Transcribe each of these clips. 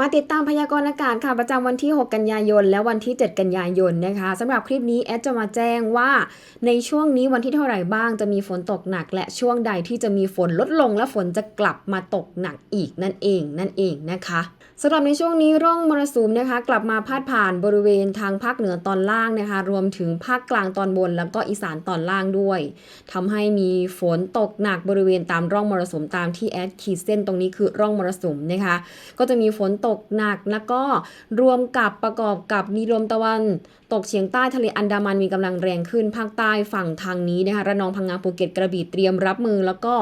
มาติดตามพยากรณ์อากาศค่ะประจำวันที่ 6 กันยายน และวันที่ 7 กันยายนนะคะสำหรับคลิปนี้แอดจะมาแจ้งว่า ในช่วงนี้วันที่เท่าไหร่บ้างจะมีฝนตกหนัก และช่วงใดที่จะมีฝนลดลงและฝนจะกลับมาตกหนักอีกนั่นเองนั่นเองนะคะ สำหรับในช่วงนี้ร่องมรสุมนะคะ กลับมาพาดผ่านบริเวณทางภาคเหนือตอนล่างนะคะ รวมถึงภาคกลางตอนบน แล้วก็อีสานตอนล่างด้วยทำให้มีฝนตกหนักบริเวณตามร่องมรสุมตามที่แอดขีดเส้นตรงนี้คือร่องมรสุมนะคะ ก็จะมีฝนตกหนักแล้วก็รวมกับประกอบกับมีลมตะวัน ตกเฉียงใต้ทะเลอันดามันมีกำลังแรงขึ้น ภาคใต้ฝั่งทางนี้นะคะระนองพังงาภูเก็ตกระบี่เตรียมรับมือ แล้วก็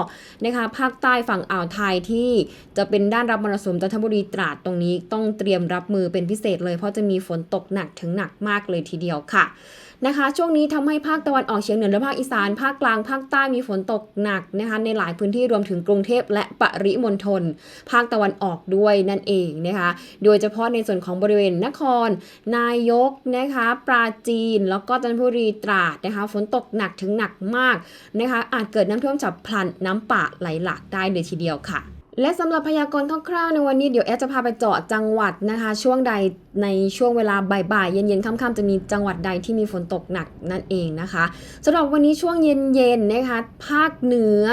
นะคะภาคใต้ฝั่งอ่าวไทยที่จะเป็นด้านรับมรสุมจันทบุรีตราดตรงนี้ต้องเตรียมรับมือเป็นพิเศษเลย เพราะจะมีฝนตกหนักถึงหนักมากเลยทีเดียวค่ะ นะคะ ช่วงนี้ทำให้ภาคตะวันออกเฉียงเหนือและภาคอีสานภาคกลางภาคใต้มีฝนตกหนักนะคะในหลายพื้นที่รวมถึงกรุงเทพและปริมณฑลภาคตะวันออกด้วยนั่นเองนะคะโดยเฉพาะในส่วนของบริเวณนคร นายกนะคะปราจีนแล้วก็จันทบุรีตราดนะคะฝนตกหนักถึงหนักมากนะคะอาจเกิดน้ำท่วมฉับพลันน้ำป่าไหลหลากได้เลยทีเดียวค่ะ และสำหรับพยากรณ์คร่าวๆในวันนี้เดี๋ยวแอดจะพาไปเจาะจังหวัดนะคะ ช่วงใดในช่วงเวลาบ่ายๆเย็นๆค่ำๆจะมีจังหวัดใดที่มีฝนตกหนักนั่นเองนะคะสำหรับวันนี้ช่วงเย็นๆนะคะ ภาคเหนือ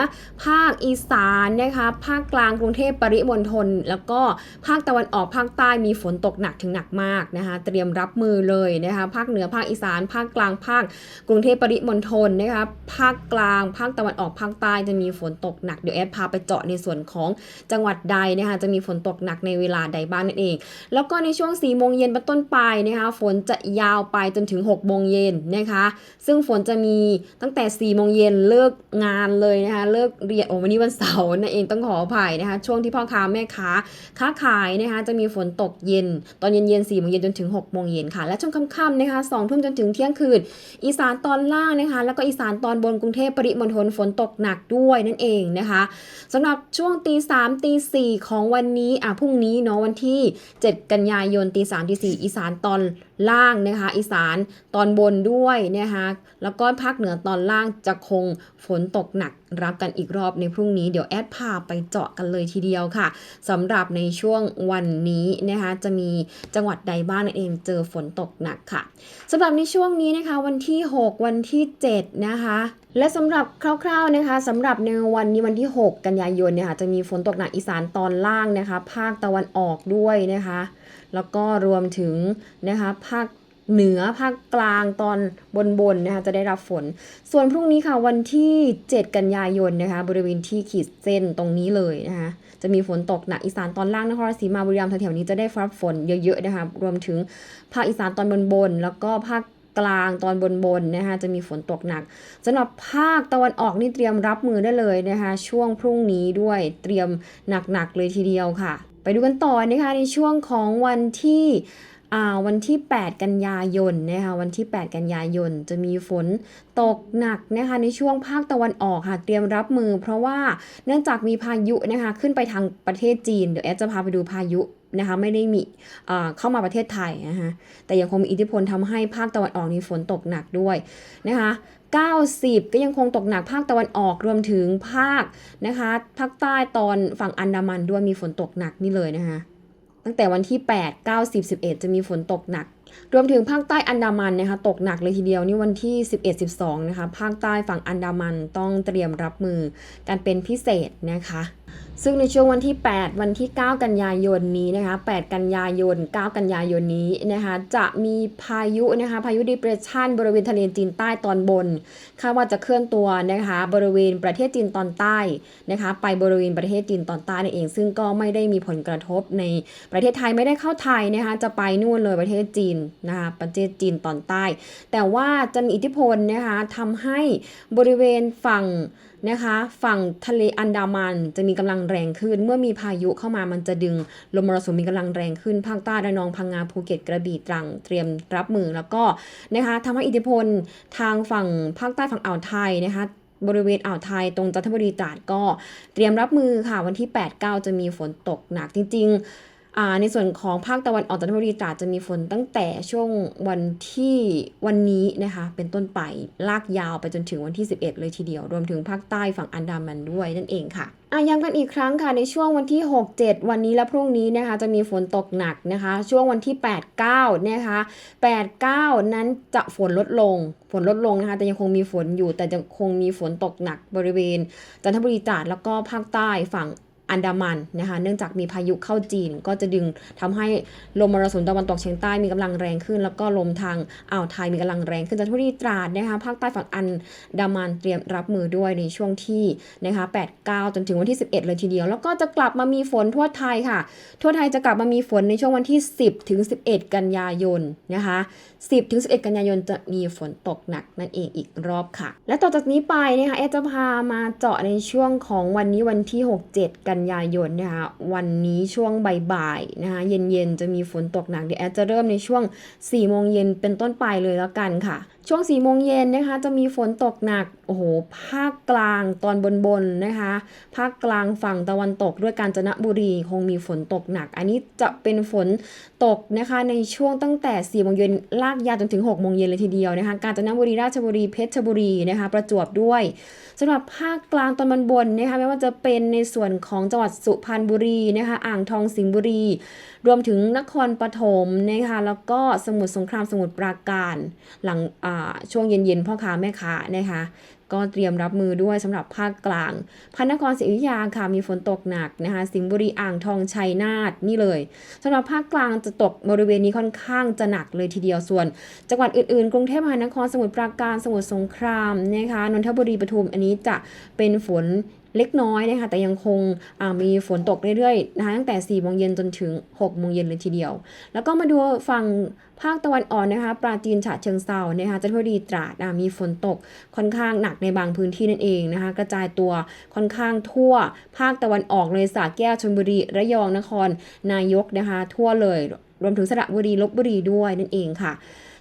ภาคอีสานนะคะภาคกลางกรุงเทพปริมณฑลแล้วก็ภาคตะวันออกภาคใต้มีฝนตกหนักถึงหนักมากนะคะ เตรียมรับมือเลยนะคะ ภาคเหนือภาคอีสาน ภาคกลางภาคกรุงเทพปริมณฑลนะคะภาคกลาง ภาคตะวันออกภาคใต้จะมีฝนตกหนักเดี๋ยวแอดพาไปเจาะในส่วนของจังหวัดใดนะคะจะมีฝนตกหนักในเวลาใดบ้างนั่นเอง แล้วก็ในช่วง4ี่โมงเย็นเป็นต้นไปนะคะฝนจะยาวไปจนถึง6โมงเย็นนะคะซึ่งฝนจะมีตั้งแต่4ี่โมงเย็นเลิกงานเลยนะคะเลิกเรียนโอ้วันนี้วันเสาร์นั่นเองต้องขออภัยนะคะช่วงที่พ่อค้าแม่ค้าค้าขายนะคะจะมีฝนตกเย็น ตอนเย็นเย็นสี่โมงเย็นจนถึง6โมงเย็นค่ะ และช่วงค่ำๆนะคะสองทุ่มจนถึงเที่ยงคืน อีสานตอนล่างนะคะ แล้วก็อีสานตอนบนกรุงเทพปริมณฑลฝนตกหนักด้วยนั่นเองนะคะสำหรับช่วงตีสามตีสี่ของวันนี้อะพรุ่งนี้เนาะวันที่ 7 กันยายนตีสามตีสี่อีสานตอนล่างนะคะ อีสานตอนบนด้วยนะคะแล้วก็ภาคเหนือตอนล่างจะคงฝนตกหนักรับกันอีกรอบในพรุ่งนี้เดี๋ยวแอดพาไปเจาะกันเลยทีเดียวค่ะสำหรับในช่วงวันนี้นะคะจะมีจังหวัดใดบ้างนั่นเองเจอฝนตกหนักค่ะสำหรับในช่วงนี้นะคะวันที่ 6 วันที่7นะคะ และสำหรับคร่าวๆนะคะสำหรับในวันนี้วันที่ 6 กันยายนเนี่ยค่ะจะมีฝนตกหนักอีสานตอนล่างนะคะ ภาคตะวันออกด้วยนะคะ แล้วก็รวมถึงนะคะภาคเหนือภาคกลางตอนบนๆนะคะจะได้รับฝน ส่วนพรุ่งนี้ค่ะวันที่ 7 กันยายนนะคะ บริเวณที่ขีดเส้นตรงนี้เลยนะคะจะมีฝนตกหนักอีสานตอนล่างนครราชสีมาบุรีรัมย์แถวๆนี้จะได้รับฝนเยอะๆนะคะรวมถึงภาคอีสานตอนบนๆแล้วก็ภาค กลางตอนบนๆนะคะจะมีฝนตกหนักสำหรับภาคตะวันออกนี่เตรียมรับมือได้เลยนะคะช่วงพรุ่งนี้ด้วยเตรียมหนักๆเลยทีเดียวค่ะ ไปดูกันต่อนะคะในช่วงของวันที่ วันที่ 8 กันยายนนะคะวันที่ 8 กันยายนจะมีฝนตกหนักนะคะในช่วงภาคตะวันออกค่ะเตรียมรับมือ เพราะว่าเนื่องจากมีพายุนะคะขึ้นไปทางประเทศจีน เดี๋ยวแอดจะพาไปดูพายุนะคะไม่ได้มีเข้ามาประเทศไทยนะคะแต่ยังคงมีอิทธิพลทำให้ภาคตะวันออกนี้ฝนตกหนักด้วยนะคะ90 ก็ยังคงตกหนักภาคตะวันออกรวมถึงภาคนะคะภาคใต้ตอนฝั่งอันดามันด้วยมีฝนตกหนักนี่เลยนะคะ ตั้งแต่วันที่ 8 9 10 11 จะมีฝนตกหนัก รวมถึงภาคใต้อันดามันนะคะตกหนักเลยทีเดียวนี่วันที่ 11 12 นะคะ ภาคใต้ฝั่งอันดามันต้องเตรียมรับมือกันเป็นพิเศษนะคะ ซึ่งในช่วงวันที่ 8 วันที่ 9 กันยายนนี้นะคะ 8 กันยายน 9 กันยายนนี้นะคะ จะมีพายุนะคะ พายุดิเปรสชันบริเวณทะเลจีนใต้ตอนบน คาดว่าจะเคลื่อนตัวนะคะ บริเวณประเทศจีนตอนใต้นะคะ ไปบริเวณประเทศจีนตอนใต้นั่นเอง ซึ่งก็ไม่ได้มีผลกระทบในประเทศไทยไม่ได้เข้าไทยนะคะ จะไปนู่นเลยประเทศจีนนะคะ ประเทศจีนตอนใต้ แต่ว่าจะมีอิทธิพลนะคะทำให้บริเวณฝั่ง นะคะ ฝั่งทะเลอันดามันจะมีกำลังแรงขึ้น เมื่อมีพายุเข้ามามันจะดึงลมมรสุมมีกำลังแรงขึ้นภาคใต้ระนองพังงาภูเก็ตกระบี่ตรังเตรียมรับมือแล้วก็นะคะทำให้อิทธิพลทางฝั่งภาคใต้ฝั่งอ่าวไทยนะคะบริเวณอ่าวไทยตรงจันทบุรีตราดก็เตรียมรับมือค่ะวันที่ 8-9 จะมีฝนตกหนักจริง ๆ ในส่วนของภาคตะวันออกจันทบุรีตราดจะมีฝนตั้งแต่ช่วงวันที่วันนี้นะคะ เป็นต้นไปลากยาวไปจนถึงวันที่ 11 เลยทีเดียว รวมถึงภาคใต้ฝั่งอันดามันด้วยนั่นเองค่ะอะย้ำกันอีกครั้งค่ะในช่วงวันที่ 6 7 วันนี้และพรุ่งนี้นะคะจะมีฝนตกหนักนะคะ ช่วงวันที่ 8 9นะคะ8 9 นั้นจะฝนลดลงฝนลดลงนะคะแต่ยังคงมีฝนอยู่แต่ยังคงมีฝนตกหนักบริเวณจันทบุรีตราดแล้วก็ภาคใต้ฝั่ง อันดามันนะคะเนื่องจากมีพายุเข้าจีนก็จะดึงทำให้ลมมรสุมตะวันตกเฉียงใต้มีกำลังแรงขึ้น แล้วก็ลมทางอ่าวไทยมีกำลังแรงขึ้นจันทบุรีตราดนะคะภาคใต้ฝั่งอันดามันเตรียมรับมือด้วยในช่วงที่นะคะ8 9 จนถึงวันที่ 11 เลยทีเดียว แล้วก็จะกลับมามีฝนทั่วไทยค่ะ ทั่วไทยจะกลับมามีฝนในช่วงวันที่ 10 ถึง 11 กันยายนนะคะ 10ถึง11 กันยายนจะมีฝนตกหนักนั่นเองอีกรอบค่ะ และต่อจากนี้ไปนะคะเอจะพามาเจาะในช่วงของวันนี้วันที่ 6-7 กันยายนนะคะวันนี้ช่วงบ่ายๆนะคะเย็นๆ จะมีฝนตกหนักเดี๋ยวแอดจะเริ่มในช่วง4โมงเย็นเป็นต้นไปเลยแล้วกันค่ะ ช่วง4โมงเย็นนะคะจะมีฝนตกหนัก โอ้โห ภาคกลางตอนบนๆนะคะ ภาคกลางฝั่งตะวันตกด้วยกาญจนบุรีคงมีฝนตกหนัก อันนี้จะเป็นฝนตกนะคะในช่วงตั้งแต่4โมงเย็นลากยาวจนถึง6โมงเย็นเลยทีเดียวนะคะ กาญจนบุรีราชบุรีเพชรบุรีนะคะประจวบด้วยสำหรับภาคกลางตอนบนๆนะคะไม่ว่าจะเป็นในส่วนของจังหวัดสุพรรณบุรีนะคะอ่างทองสิงห์บุรี รวมถึงนครปฐมนะคะแล้วก็สมุทรสงครามสมุทรปราการหลังช่วงเย็นๆพ่อค้าแม่ค้านะคะก็เตรียมรับมือด้วยสำหรับภาคกลางพระนครศรีอยุธยาค่ะมีฝนตกหนักนะคะ สิงห์บุรีอ่างทองชัยนาทนี่เลยสำหรับภาคกลางจะตกบริเวณนี้ค่อนข้างจะหนักเลยทีเดียวส่วน จังหวัดอื่นๆ กรุงเทพมหานครสมุทรปราการสมุทรสงครามนะคะนนทบุรีปทุมอันนี้จะเป็นฝน เล็กน้อยนะคะแต่ยังคงมีฝนตกเรื่อยๆนะคะตั้งแต่4โมงเย็นจนถึง6โมงเย็นเลยทีเดียว แล้วก็มาดูฝั่งภาคตะวันออกนะคะ ปราจีนฉะเชิงเซานะคะจันทบุรีตราดมีฝนตกค่อนข้างหนักในบางพื้นที่นั่นเองนะคะ กระจายตัวค่อนข้างทั่ว ภาคตะวันออกเลยสระแก้วชลบุรีระยองนคร นายกนะคะ ทั่วเลย รวมถึงสระบุรีลบบุรีด้วยนั่นเองค่ะ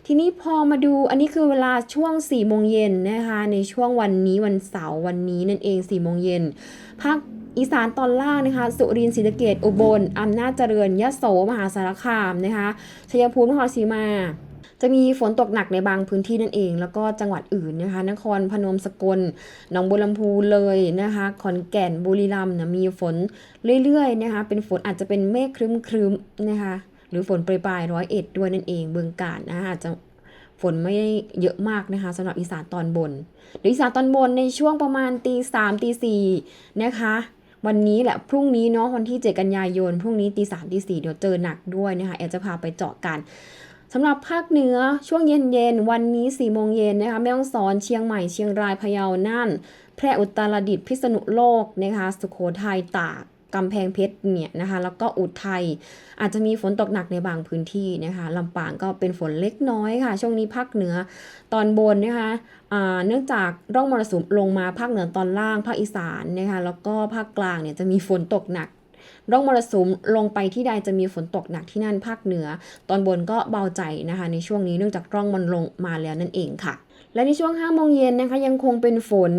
ทีนี้พอมาดูอันนี้คือเวลาช่วง4โมงเย็นนะคะในช่วงวันนี้วันเสาร์วันนี้นั่นเอง4โมงเย็นภาคอีสานตอนล่างนะคะ สุรินทร์ศรีสะเกดอุบลอำนาจเจริญยะโสมหาสารคามนะคะชัยภูมินครศรีมา จะมีฝนตกหนักในบางพื้นที่นั่นเอง แล้วก็จังหวัดอื่นนะคะ นครพนมสกลหนองบัวลำพูเลยนะคะ ขอนแก่นบุรีรัมย์นะมีฝนเรื่อยๆนะคะ เป็นฝนอาจจะเป็นเมฆครึ้มๆนะคะ หรือฝนปลายๆร้อยเอ็ดด้วยนั่นเองเบืองกาญนะคะอาจจะฝนไม่ได้เยอะมากนะคะสำหรับอีสานตอนบนหรืออีสานตอนบนในช่วงประมาณตีสามตีสี่นะคะวันนี้แหละพรุ่งนี้เนาะวันที่ 7 กันยายน พรุ่งนี้ตีสามตีสี่เดี๋ยวเจอหนักด้วยนะคะแอดจะพาไปเจาะกันสำหรับภาคเหนือช่วงเย็นๆวันนี้4ี่โมงเย็นนะคะแม่ฮ่องสอนเชียงใหม่เชียงรายพะเยาน่านแพร่อุตรดิตถ์พิษณุโลกนะคะสุโขทัยตาก กำแพงเพชรเนี่ยนะคะ แล้วก็อุทัยอาจจะมีฝนตกหนักในบางพื้นที่นะคะลำปางก็เป็นฝนเล็กน้อยค่ะ ช่วงนี้ภาคเหนือตอนบนนะคะเนื่องจากร่องมรสุมลงมาภาคเหนือตอนล่างภาคอีสานนะคะ แล้วก็ภาคกลางเนี่ยจะมีฝนตกหนักร่องมรสุมลงไปที่ใดจะมีฝนตกหนักที่นั่นภาคเหนือ ตอนบนก็เบาใจนะคะ ในช่วงนี้เนื่องจากร่องมันลงมาแล้วนั่นเองค่ะ และในช่วง5โมงเย็นนะคะยังคงเป็นฝน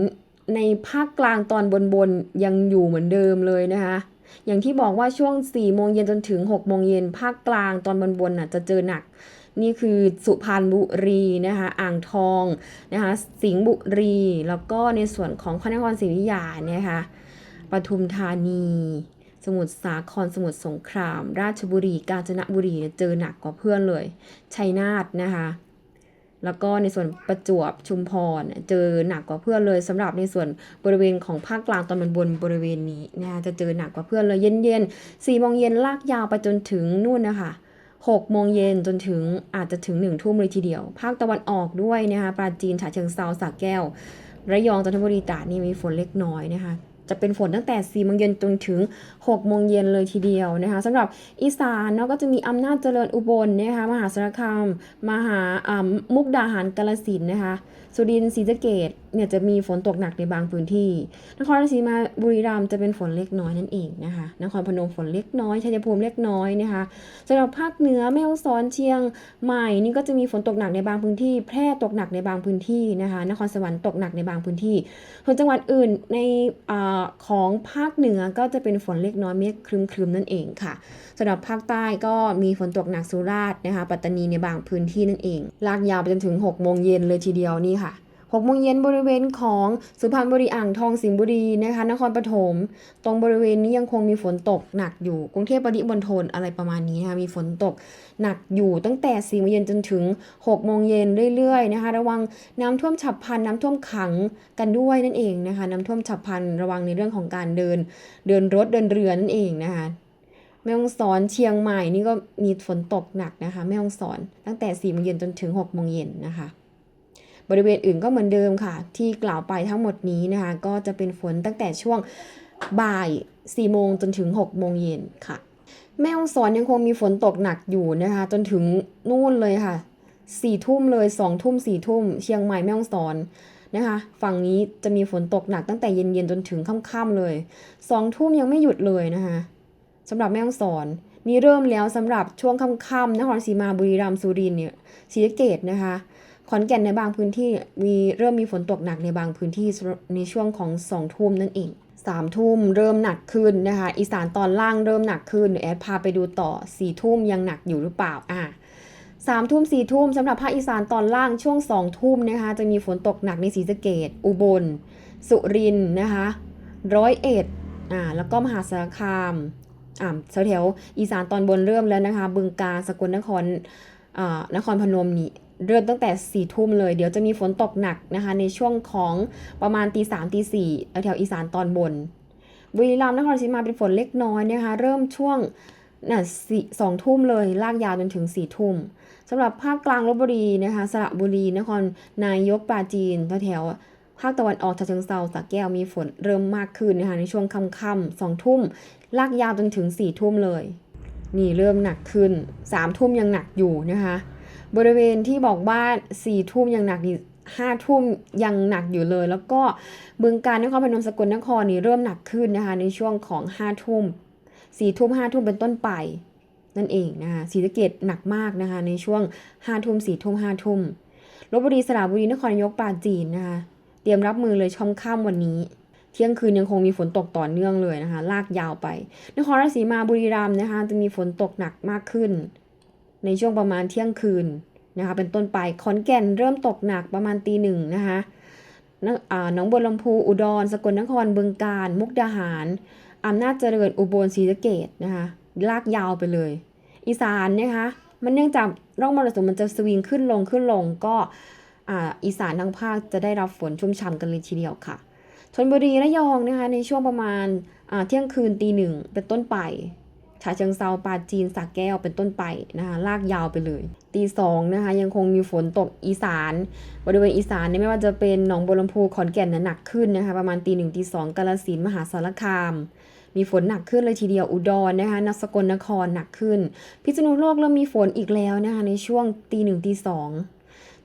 ในภาคกลางตอนบนบนยังอยู่เหมือนเดิมเลยนะคะ อย่างที่บอกว่าช่วง4โมงเย็นจนถึง6โมงเย็นภาคกลางตอนบนบนน่ะจะเจอหนัก นี่คือสุพรรณบุรีนะคะอ่างทองนะคะสิงห์บุรี แล้วก็ในส่วนของพระนครศรีอยุธยาเนี่ยค่ะปทุมธานี สมุทรสาครสมุทรสงคราม ราชบุรี กาญจนบุรีเจอหนักกว่าเพื่อนเลยชัยนาทนะคะ แล้วก็ในส่วนประจวบชุมพร เจอหนักกว่าเพื่อนเลยสำหรับในส่วนบริเวณของภาคกลางตอนบนบนบริเวณนี้นะคะจะเจอหนักกว่าเพื่อนเลยเย็นเย็นๆสี่โมงเย็นลากยาวไปจนถึงนู่นนะคะหกโมงเย็นจนถึงอาจจะถึงหนึ่งทุ่มเลยทีเดียว ภาคตะวันออกด้วยนะคะปราจีนฉะเชิงเซาสระแก้ว ระยองจันทบุรีตราดนี่มีฝนเล็กน้อยนะคะ จะเป็นฝนตั้งแต่4โมงเย็นจนถึง6โมงเย็นเลยทีเดียวนะคะสำหรับอีสานเนาะก็จะมีอำนาจเจริญอุบลนะคะมหาสารคามมหาอ่ามุกดาหารกาลสินนะคะสุรินทร์ศรีสะเกด เนี่ยจะมีฝนตกหนักในบางพื้นที่ นครราชสีมาบุรีรัมย์จะเป็นฝนเล็กน้อยนั่นเองนะคะ นครพนมฝนเล็กน้อยชัยภูมิเล็กน้อยนะคะสำหรับภาคเหนือแม่ฮ่องสอนเชียงใหม่นี่ก็จะมีฝนตกหนักในบางพื้นที่ แพร่ตกหนักในบางพื้นที่นะคะ นครสวรรค์ตกหนักในบางพื้นที่ ส่วนจังหวัดอื่นในอของภาคเหนือก็จะเป็นฝนเล็กน้อยเมฆครึมๆนั่นเองค่ะสำหรับภาคใต้ก็มีฝนตกหนักสุราษฎร์นะคะ ปัตตานีในบางพื้นที่นั่นเอง ลากยาวไปจนถึง6โมงเย็นเลยทีเดียวนี่ค่ะ 6โมงเย็นบริเวณของสุพรรณบุรีอ่างทองสิงห์บุรีนะคะ นครปฐมตรงบริเวณนี้ยังคงมีฝนตกหนักอยู่กรุงเทพปริมณฑลอะไรประมาณนี้นะคะมีฝนตกหนักอยู่ตั้งแต่4โมงเย็นจนถึง6โมงเย็นเรื่อยๆนะคะ ระวังน้ำท่วมฉับพลันน้ำท่วมขังกันด้วยนั่นเองนะคะ น้ำท่วมฉับพลันระวังในเรื่องของการเดิน เดินรถเดินเรือนั่นเองนะคะแม่ฮ่องสอนเชียงใหม่นี่ก็มีฝนตกหนักนะคะแม่ฮ่องสอนตั้งแต่4โมงเย็นจนถึง6โมงเย็นนะคะ บริเวณอื่นก็เหมือนเดิมค่ะ ที่กล่าวไปทั้งหมดนี้นะคะ ก็จะเป็นฝนตั้งแต่ช่วงบ่าย4โมงจนถึง6โมงเย็นค่ะ แม่ฮ่องสอนยังคงมีฝนตกหนักอยู่นะคะ จนถึงนู่นเลยค่ะสี่ทุ่มเลยสองทุ่มสี่ทุ่มเชียงใหม่แม่ฮ่องสอนนะคะฝั่งนี้จะมีฝนตกหนักตั้งแต่เย็นๆจนถึงค่ำๆเลยสองทุ่มยังไม่หยุดเลยนะคะสำหรับแม่ฮ่องสอนนี่เริ่มแล้วสำหรับช่วงค่ำๆนครศรีมาบุรีรัมย์สุรินทร์เนี่ยศรีสะเกดนะคะ ขอนแก่นในบางพื้นที่มีเริ่มมีฝนตกหนักในบางพื้นที่ในช่วงของสองทุ่มนั่นเองสามทุ่มเริ่มหนักขึ้นนะคะ อีสานตอนล่างเริ่มหนักขึ้นเดี๋ยวแอดพาไปดูต่อสี่ทุ่มยังหนักอยู่หรือเปล่าอะสามทุ่มสี่ทุ่มสำหรับภาคอีสานตอนล่างช่วงสองทุ่มนะคะ จะมีฝนตกหนักในศรีสะเกดอุบล สุรินนะคะร้อยเอ็ดอ่าแล้วก็มหาสารคามอ่าแถวๆอีสานตอนบนเริ่มแล้วนะคะ บึงกาฬสกลนครอ่านครพนมนี่ เริ่มตั้งแต่4ี่ทุ่มเลย เดี๋ยวจะมีฝนตกหนักนะคะ ในช่วงของประมาณตีสามตีสี่แถวอีสานตอนบน บุรีรัมย์นครราชสีมาเป็นฝนเล็กน้อยนะคะ เริ่มช่วงน่ะสองทุ่มเลยลากยาวจนถึง4ี่ทุ่มสำหรับภาคกลางลบบุรีนะคะสระบุรีนครนายกปราจีนแถวภาคตะวันออกฉะเชิงเซาสระแก้วมีฝนเริ่มมากขึ้นนะคะในช่วงค่ำๆสองทุ่มลากยาวจนถึง4ี่ทุ่มเลย นี่เริ่มหนักขึ้น3ามทุ่มยังหนักอยู่นะคะ บริเวณที่บอกว่าสี่ทุ่มยังหนักนี่ห้าทุ่มยังหนักอยู่เลย แล้วก็บึงการนครพนมสกลนครนี่เริ่มหนักขึ้นนะคะ ในช่วงของห้าทุ่มสี่ทุ่มห้าทุ่มเป็นต้นไป นั่นเองนะคะศรีสะเกดหนักมากนะคะ ในช่วงห้าทุ่มสี่ทุ่มห้าทุ่มลบบุรีสระบุรีนครนายกปราจีนนะคะ เตรียมรับมือเลยช่องค่ำวันนี้ เที่ยงคืนยังคงมีฝนตกต่อเนื่องเลยนะคะ ลากยาวไป นครราชสีมาบุรีรัมย์นะคะ จะมีฝนตกหนักมากขึ้น ในช่วงประมาณเที่ยงคืนนะคะเป็นต้นไปขอนแก่นเริ่มตกหนักประมาณตีหนึ่งนะคะนอ่าหนองบัวลำพูอุดร สกลนครบึงกาฬมุกดาหารอำนาจเจริญอุบลศรีสะเกดนะคะลากยาวไปเลย อีสานนะคะมันเนื่องจากร่องมรสุมมันจะสวิงขึ้นลงขึ้นลงก็อ่าอีสานทั้งภาคจะได้รับฝนชุ่มฉ่ำกันเลยทีเดียวค่ะชลบุรีระยองนะคะในช่วงประมาณเที่ยงคืนตีหนึ่งเป็นต้นไป ฉะเชิงเซาปาจีนสักแก้วเป็นต้นไปนะคะลากยาวไปเลย ตีสองนะคะยังคงมีฝนตกอีสาน บริเวณอีสานเนี่ยไม่ว่าจะเป็นหนองบัวลำพูขอนแก่นนะหนักขึ้นนะคะประมาณตีหนึ่งตีสองกาฬสินมหาสารคาม มีฝนหนักขึ้นเลยทีเดียวอุดรนะคะนสกลนครหนักขึ้น พิษณุโลกเริ่มมีฝนอีกแล้วนะคะในช่วงตีหนึ่งตีสอง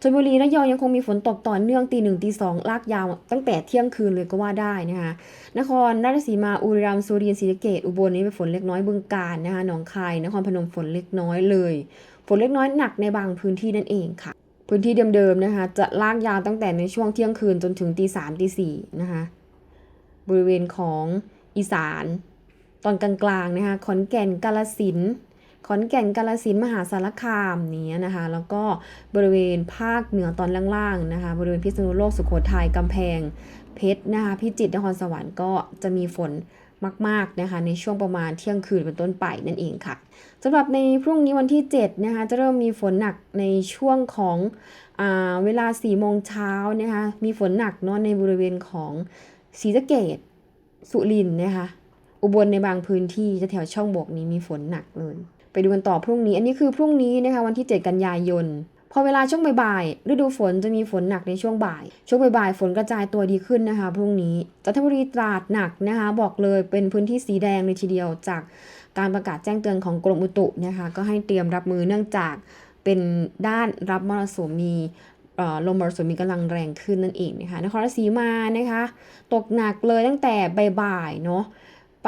ชลบุรีระยองยังคงมีฝนตกต่อเนื่องตีหนึ่งตีสองลากยาวตั้งแต่เที่ยงคืนเลยก็ว่าได้นะคะนครราชสีมาอุรีรัมย์สุรินทร์ศรีสะเกษอุบลนี้เป็นฝนเล็กน้อยบึงกาฬนะคะหนองคายนครพนมฝนเล็กน้อยเลย ฝนเล็กน้อยหนักในบางพื้นที่นั่นเองค่ะ พื้นที่เดิมๆนะคะ จะลากยาวตั้งแต่ในช่วงเที่ยงคืนจนถึงตีสามตีสี่นะคะบริเวณของอีสาน ตอนกลางๆนะคะขอนแก่นกาลสินธ ขอนแก่นกาลสินมหาสารคามนี้นะคะ แล้วก็บริเวณภาคเหนือตอนล่างๆนะคะ บริเวณพิษณุโลกสุโขทัยกำแพง เพชรนะคะพิจิตรนครสวรรค์ก็จะมีฝนมากๆนะคะในช่วงประมาณเที่ยงคืนเป็นต้นไปนั่นเองค่ะสำหรับในพรุ่งนี้วันที่7นะคะจะเริ่มมีฝนหนักในช่วงของอเวลา4โมงเช้านะคะมีฝนหนักเนาะในบริเวณของศรีสะเกดสุรินทร์นะคะอุบลในบางพื้นที่จะแถวช่องบกนี้มีฝนหนักเลย ไปดูกันต่อพรุ่งนี้ อันนี้คือพรุ่งนี้นะคะวันที่ 7 กันยายน พอเวลาช่วงบ่ายๆฤดูฝนจะมีฝนหนักในช่วงบ่าย ช่วงบ่ายๆฝนกระจายตัวดีขึ้นนะคะ พรุ่งนี้จันทบุรีตราดหนักนะคะ บอกเลยเป็นพื้นที่สีแดงเลยทีเดียวจากการประกาศแจ้งเตือนของกรมอุตุนะคะ ก็ให้เตรียมรับมือเนื่องจากเป็นด้านรับมรสุมมีลมมรสุมมีกำลังแรงขึ้นนั่นเองนะคะนครราชสีมานะคะ ตกหนักเลยตั้งแต่บ่ายๆเนาะ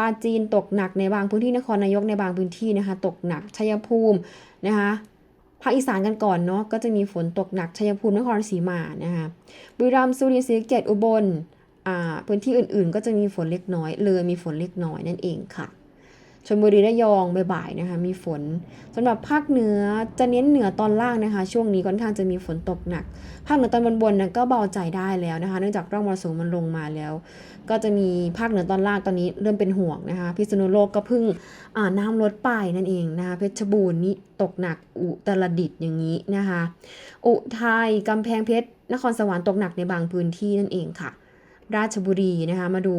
ปาจีนตกหนักในบางพื้นที่นครนายกในบางพื้นที่นะคะ ตกหนักชัยภูมินะคะภาคอีสานกันก่อนเนาะก็จะมีฝนตกหนักชัยภูมินครศรีมานะคะบุรีรัมย์สุรินทร์ศรีเกตอุบลอ่าพื้นที่อื่นๆ ก็จะมีฝนเล็กน้อย เลยมีฝนเล็กน้อยนั่นเองค่ะ ชลบุรีระยองบ่ายๆนะคะมีฝนสำหรับภาคเหนือจะเน้นเหนือตอนล่างนะคะ ช่วงนี้ค่อนข้างจะมีฝนตกหนัก ภาคเหนือตอนบนๆนะก็เบาใจได้แล้วนะคะ เนื่องจากร่องมรสุมมันลงมาแล้ว ก็จะมีภาคเหนือตอนล่างตอนนี้เริ่มเป็นห่วงนะคะ พิษณุโลกก็เพิ่งอ่าน้ำลดไปนั่นเองนะคะเพชรบูรณ์นี่ตกหนักอุตรดิตถ์อย่างนี้นะคะ อุทัยกำแพงเพชรนครสวรรค์ตกหนักในบางพื้นที่นั่นเองค่ะ ราชบุรีนะคะ มาดู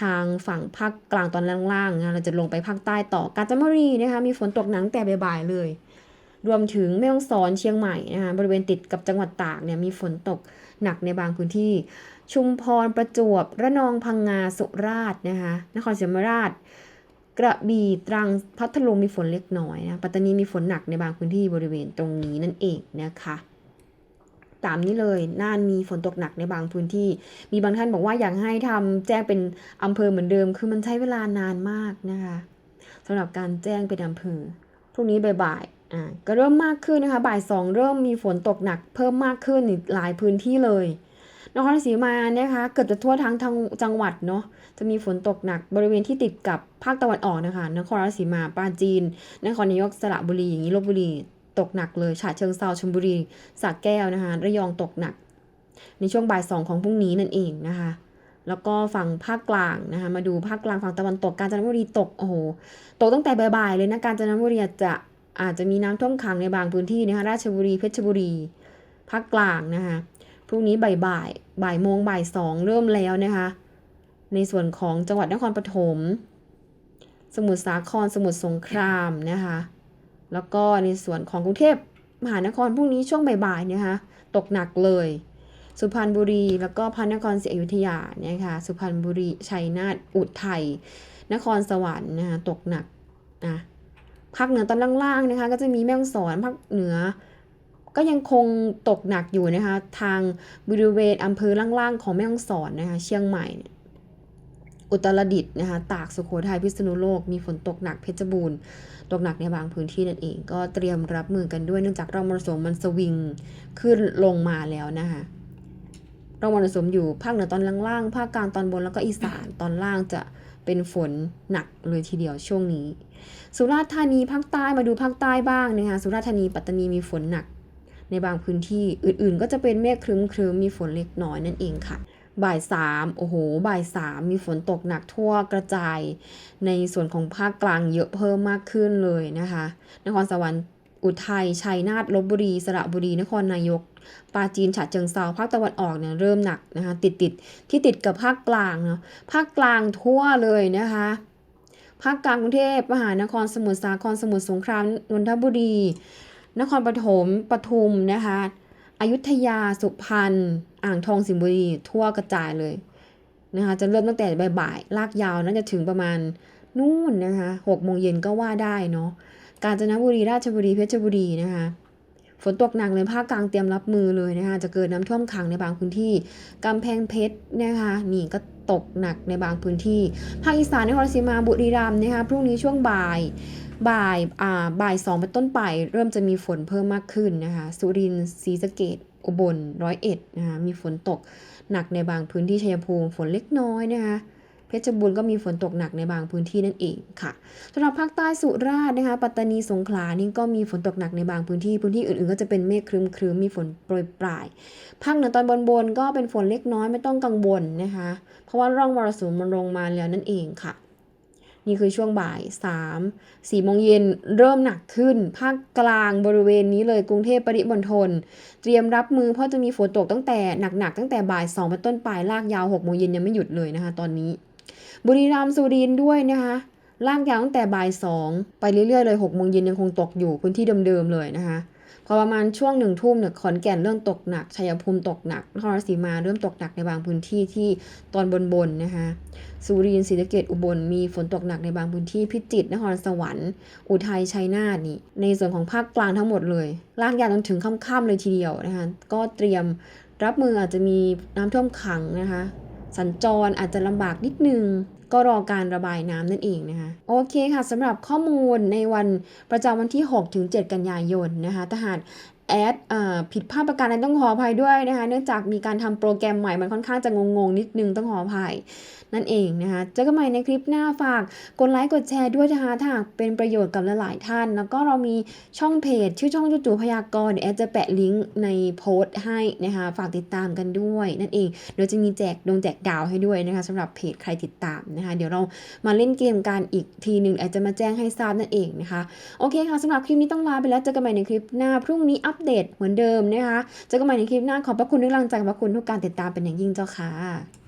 ทางฝั่งภาคกลางตอนล่างๆนะเราจะลงไปภาคใต้ต่อกาญจนบุรีนะคะ มีฝนตกหนังแต่บ่ายๆเลย รวมถึงแม่ฮ่องสอนเชียงใหม่นะคะ บริเวณติดกับจังหวัดตากเนี่ยมีฝนตกหนักในบางพื้นที่ ชุมพรประจวบ ระนองพังงาสุราษฎร์นะคะ นครศรีธรรมราชกระบี่ตรังพัทลุงมีฝนเล็กน้อยนะปัตตานีมีฝนหนักในบางพื้นที่บริเวณตรงนี้นั่นเองนะคะ ตามนี้เลยน่านมีฝนตกหนักในบางพื้นที่ มีบางท่านบอกว่าอยากให้ทำแจ้งเป็นอำเภอเหมือนเดิม คือมันใช้เวลานานมากนะคะสำหรับการแจ้งเป็นอำเภอพรุ่งนี้บ่ายๆอ่าก็เริ่มมากขึ้นนะคะบ่ายสองเริ่มมีฝนตกหนัก เพิ่มมากขึ้นหลายพื้นที่เลยนครศรีมานะคะเกือบจะทั่วทั้งทั้งจังหวัดเนาะจะมีฝนตกหนักบริเวณที่ติดกับภาคตะวันออกนะคะนครราชสีมาปราจีน นครนายกสระบุรีอย่างนี้ลบบุรี ตกหนักเลยฉะเชิงเซาชลบุรีสระแก้วนะคะระยองตกหนัก ในช่วงบ่ายสองของพรุ่งนี้นั่นเองนะคะแล้วก็ฝั่งภาคกลางนะคะมาดูภาคกลางฝั่งตะวันตกกาญจนบุรีตกโอ้โหตกตั้งแต่บ่ายๆเลยนะกาญจนบุรีจะอาจจะมีน้ำท่วมขังในบางพื้นที่นะคะราชบุรีเพชรบุรี ภาคกลางนะคะพรุ่งนี้บ่ายๆบ่ายโมงบ่ายสองเริ่มแล้วนะคะในส่วนของจังหวัดนครปฐม สมุทรสาครสมุทรสงครามนะคะ แล้วก็ในส่วนของกรุงเทพมหานครพรุ่งนี้ช่วงบ่ายๆนะคะตกหนักเลย สุพรรณบุรี แล้วก็พระนครศรีอยุธยาเนี่ยค่ะสุพรรณบุรีชัยนาทอุทัยนครสวรรค์นะคะตกหนักนะภาคเหนือตอนล่างๆนะคะ ก็จะมีแม่ฮ่องสอนภาคเหนือ ก็ยังคงตกหนักอยู่นะคะ ทางบริเวณอำเภอล่างๆ ของแม่ฮ่องสอนนะคะ เชียงใหม่เนี่ย อุตรดิตถ์นะคะ ตากสุโขทัยพิษณุโลก มีฝนตกหนักเพชรบูรณ์ ตกหนักในบางพื้นที่นั่นเอง ก็เตรียมรับมือกันด้วยเนื่องจากร่องมรสุมมันสวิงขึ้นลงมาแล้วนะคะร่องมรสุมอยู่ภาคเหนือตอนล่างๆภาคกลางตอนบนแล้วก็อีสานตอนล่างจะเป็นฝนหนักเลยทีเดียวช่วงนี้ สุราษฎร์ธานีภาคใต้มาดูภาคใต้บ้างนะคะสุราษฎร์ธานีปัตตานีมีฝนหนักในบางพื้นที่อื่นๆ ก็จะเป็นเมฆครึ้มๆมีฝนเล็กน้อยนั่นเองค่ะ บ่ายสามโอ้โห บ่ายสามมีฝนตกหนักทั่วกระจาย ในส่วนของภาคกลางเยอะเพิ่มมากขึ้นเลยนะคะ นครสวรรค์อุทัย ชัยนาท ลบบุรี สระบุรี นครนายก ปราจีน ฉะเชิงเซา ภาคตะวันออกเนี่ยเริ่มหนักนะคะ ติดติดๆที่ติดกับภาคกลางเนาะ ภาคกลางทั่วเลยนะคะ ภาคกลางกรุงเทพมหานคร สมุทรสาคร สมุทรสงคราม นนทบุรี นครปฐม ปทุมนะคะ อยุธยาสุพรรณอ่างทองสิงห์บุรีทั่วกระจายเลยนะคะจะเริ่มตั้งแต่บ่ายๆลากยาวน่าจะถึงประมาณนู่นนะคะหกโมงเย็นก็ว่าได้เนาะกาญจนบุรีราชบุรีเพชรบุรีนะคะฝนตกหนักเลยภาคกลางเตรียมรับมือเลยนะคะจะเกิดน้ำท่วมขังในบางพื้นที่กำแพงเพชรนะคะนี่ก็ตกหนักในบางพื้นที่ ภาคอีสานนครราชสีมาบุรีรัมย์นะคะพรุ่งนี้ช่วงบ่าย บ่ายอ่าบ่ายสองเป็นต้นไป เริ่มจะมีฝนเพิ่มมากขึ้นนะคะ สุรินทร์ศรีสะเกษอุบลร้อยเอ็ดนะคะมีฝนตกหนักในบางพื้นที่ชัยภูมิฝนเล็กน้อยนะคะเพชรบูรณ์ก็มีฝนตกหนักในบางพื้นที่นั่นเองค่ะสำหรับภาคใต้สุราษฎร์นะคะ ปัตตานีสงขลานี่ก็มีฝนตกหนักในบางพื้นที่ พื้นที่อื่นๆ ก็จะเป็นเมฆครึ้มครึมๆมีฝนโปรยปลาย ภาคเหนือตอนบนๆก็เป็นฝนเล็กน้อยไม่ต้องกังวลนะคะ เพราะว่าร่องมรสุมมันลงมาแล้วนั่นเองค่ะ นี่คือช่วงบ่าย 3 4โมงเย็นเริ่มหนักขึ้น ภาคกลางบริเวณนี้เลยกรุงเทพปริมณฑลเตรียมรับมือเพราะจะมีฝนตกตั้งแต่หนักๆตั้งแต่บ่าย2เป็นต้นไปลากยาว6โมงเย็นยังไม่หยุดเลยนะคะ ตอนนี้ บุรีรัมย์สุรินทร์ด้วยนะคะลากยาวตั้งแต่บ่ายสองไปเรื่อยๆเลย6โมงเย็นยังคงตกอยู่พื้นที่เดิมๆเลยนะคะพอประมาณช่วงหนึ่งทุ่มเนี่ยขอนแก่นเริ่มตกหนักชัยภูมิตกหนักนครราชสีมาเริ่มตกหนักในบางพื้นที่ที่ตอนบนๆนะคะ สุรินทร์ศรีสะเกษอุบลมีฝนตกหนักในบางพื้นที่พิจิตรนครสวรรค์ อุทัยชัยนาทนี่ ในส่วนของภาคกลางทั้งหมดเลย ลากยาวจนถึงค่ำๆเลยทีเดียวนะคะ ก็เตรียมรับมืออาจจะมีน้ำท่วมขังนะคะ สัญจรอาจจะลำบากนิดนึงก็รอการระบายน้ำนั่นเองนะคะ โอเคค่ะสำหรับข้อมูลในวันประจำวันที่6ถึง7กันยายนนะคะทหารแอดอผิดพลาดประการใดต้องขออภัยด้วยนะคะ เนื่องจากมีการทำโปรแกรมใหม่มันค่อนข้างจะงงๆ นิดนึงต้องขออภัยนั่นเองนะคะเจอกันใหม่ในคลิปหน้าฝากกดไลค์กดแชร์ด้วยนะคะถ้าหากเป็นประโยชน์กับหลายๆท่าน แล้วก็เรามีช่องเพจ ชื่อช่องจู่ๆพยากรณ์เดี๋ยวแอดจะแปะลิงก์ในโพสต์ให้นะคะฝากติดตามกันด้วย นั่นเองเดี๋ยวจะมีแจกดวงแจกดาวให้ด้วยนะคะสำหรับเพจใครติดตามนะคะ เดี๋ยวเรามาเล่นเกมกันอีกทีหนึ่งแอดจะมาแจ้งให้ทราบนั่นเองนะคะโอเคค่ะสำหรับคลิปนี้ต้องลาไปแล้วเจอกันใหม่ในคลิปหน้าพรุ่งนี้อัปเดตเหมือนเดิมนะคะเจอกันใหม่ในคลิปหน้าขอบพระคุณทุกกำลังใจขอบพระคุณทุกการติดตามเป็นอย่างยิ่งเจ้าค่ะ